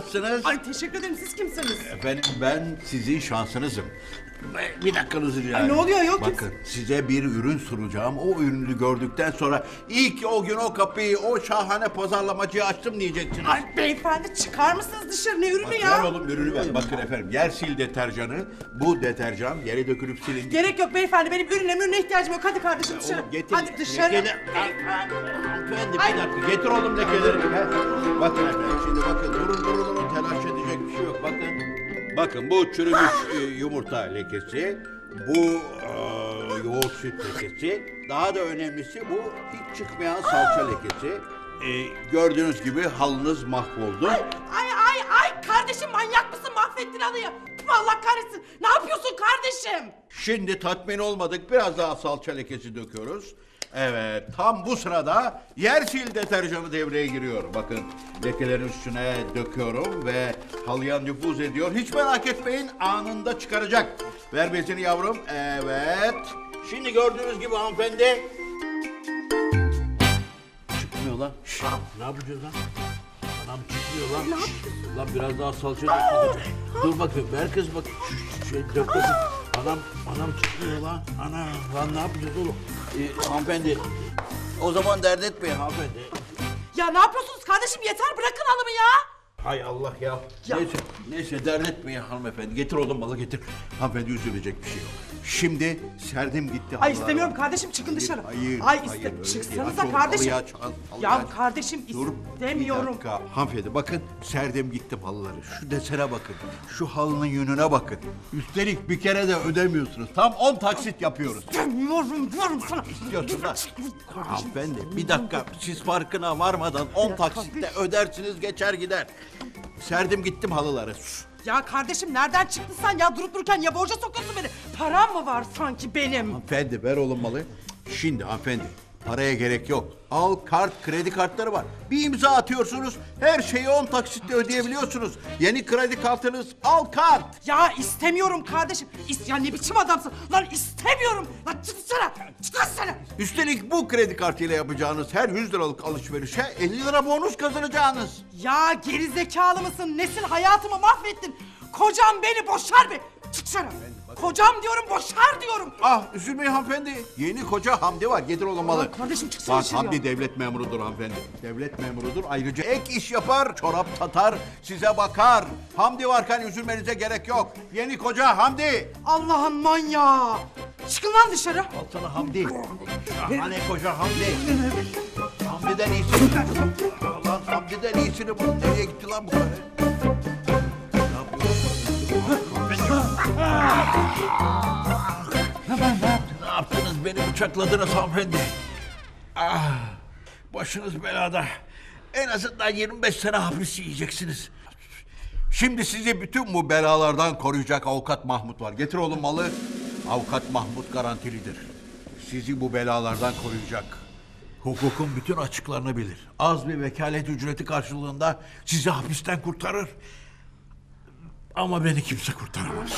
şanssınız. Ay teşekkür ederim siz kimsiniz? Efendim ben sizin şansınızım. Bir dakikanızı rica Ay, ne oluyor ayol? Bakın size bir ürün sunacağım. O ürünü gördükten sonra ilk o gün o kapıyı o şahane pazarlamacıyı açtım diyeceksiniz. Ay beyefendi çıkar mısınız dışarı ne ürünü Bak, ya? ver oğlum ürünü ver. Bakın efendim yer sil deterjanı. Bu deterjan yere dökülüp silin. Gerek yok beyefendi benim ürüne ürüne ihtiyacım yok. Hadi kardeşim dışarı. Oğlum getir. Hadi dışarı. Beyefendi. Hanımefendi Ay. bir dakika getir oğlum lekeleri. He. Bakın efendim şimdi bakın durun durun durun Bakın bu çürümüş e, yumurta lekesi. Bu e, yoğurt süt lekesi. Daha da önemlisi bu hiç çıkmayan salça lekesi. E, gördüğünüz gibi halınız mahvoldu. Ay ay ay kardeşim manyak mısın mahvettin halıyı. Allah kahretsin. Ne yapıyorsun kardeşim? Şimdi tatmin olmadık. Biraz daha salça lekesi döküyoruz. Evet, tam bu sırada yer sil deterjanı devreye giriyor. Bakın lekelerin üstüne döküyorum ve halıya nüfuz ediyor. Hiç merak etmeyin anında çıkaracak. Ver bezini yavrum. Evet. Şimdi gördüğünüz gibi hanımefendi. Çıkmıyor lan. Şşş, ne yapacağız lan? Anam çıkmıyor lan. Şşş, Lan biraz daha salça dök. Dur bakayım ver kız bak. Şu, şu şey dök bakayım. Anam, anam çıkmıyor lan. Ana, lan ne yapacağız oğlum? Ee, hanımefendi. O zaman dert etmeyin hanımefendi. Ya ne yapıyorsunuz kardeşim yeter bırakın halımı ya. Hay Allah ya. Ya. Neyse, neyse dert etmeyin hanımefendi. Getir oğlum malı getir. Hanımefendi üzülecek bir şey yok. Şimdi serdim gitti Ay istemiyorum kardeşim çıkın Hayır, dışarı. Hayır, Ay hayır, iste öyle değil. çıksanıza Aç kardeşim. halıyı aç, halıyı ya aç. kardeşim Dur istemiyorum. bir dakika. Hanımefendi bakın serdim gittim halıları. Şu desene bakın. Şu halının yönüne bakın. Üstelik bir kere de ödemiyorsunuz. Tam 10 taksit yapıyoruz. İstemiyorum diyorum sana. Diyorsun da. Hanımefendi bir dakika siz farkına varmadan 10 taksitle ödersiniz geçer gider. Serdim gittim halıları. Ya kardeşim nereden çıktın sen ya durup dururken ya borca sokuyorsun beni. Param mı var sanki benim? Hanımefendi ver oğlum malı. Şimdi hanımefendi paraya gerek yok. Al kart kredi kartları var. Bir imza atıyorsunuz her şeyi 10 taksitle ödeyebiliyorsunuz. Yeni kredi kartınız al kart. Ya istemiyorum kardeşim. İst ya ne biçim adamsın? Lan istemiyorum. Lan çıksana. Çıkarsana. Üstelik bu kredi kartıyla yapacağınız her 100 liralık alışverişe 50 lira bonus kazanacağınız. Ya geri zekalı mısın? Nesin hayatımı mahvettin. Kocam beni boşar be. Çıksana. Kocam diyorum boşar diyorum. Ah üzülmeyin hanımefendi. Yeni koca Hamdi var. Getir oğlum malı. Aa, kardeşim çıksana Bak dışarı Hamdi ya. devlet memurudur hanımefendi. Devlet memurudur. Ayrıca ek iş yapar, çorap satar, size bakar. Hamdi varken üzülmenize gerek yok. Yeni koca Hamdi. Allah'ın manyağı. Çıkın lan dışarı. Al sana Hamdi. Şahane koca Hamdi. Hamdi'den iyisini. Lan Hamdi'den iyisini bul. Nereye gitti lan bu karı? Ne yaptınız? Beni bıçakladınız hanımefendi. Ah, başınız belada. En azından 25 sene hapis yiyeceksiniz. Şimdi sizi bütün bu belalardan koruyacak avukat Mahmut var. Getir oğlum malı. Avukat Mahmut garantilidir. Sizi bu belalardan koruyacak. Hukukun bütün açıklarını bilir. Az bir vekalet ücreti karşılığında sizi hapisten kurtarır. Ama beni kimse kurtaramaz.